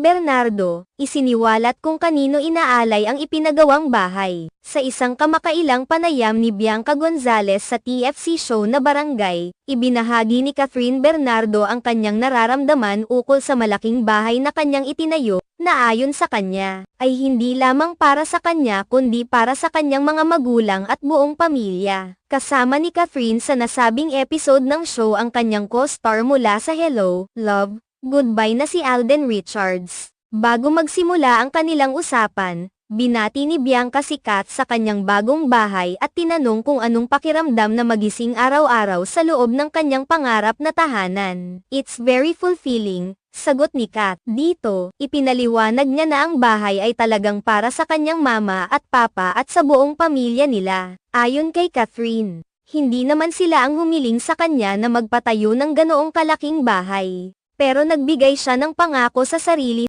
Bernardo, isiniwalat kung kanino inaalay ang ipinagawang bahay. Sa isang kamakailang panayam ni Bianca Gonzalez sa TFC show na Barangay, ibinahagi ni Catherine Bernardo ang kanyang nararamdaman ukol sa malaking bahay na kanyang itinayo, na ayon sa kanya, ay hindi lamang para sa kanya kundi para sa kanyang mga magulang at buong pamilya. Kasama ni Catherine sa nasabing episode ng show ang kanyang co-star mula sa Hello, Love, Goodbye na si Alden Richards. Bago magsimula ang kanilang usapan, binati ni Bianca si Kat sa kanyang bagong bahay at tinanong kung anong pakiramdam na magising araw-araw sa loob ng kanyang pangarap na tahanan. It's very fulfilling, sagot ni Kat. Dito, ipinaliwanag niya na ang bahay ay talagang para sa kanyang mama at papa at sa buong pamilya nila. Ayon kay Catherine, hindi naman sila ang humiling sa kanya na magpatayo ng ganoong kalaking bahay pero nagbigay siya ng pangako sa sarili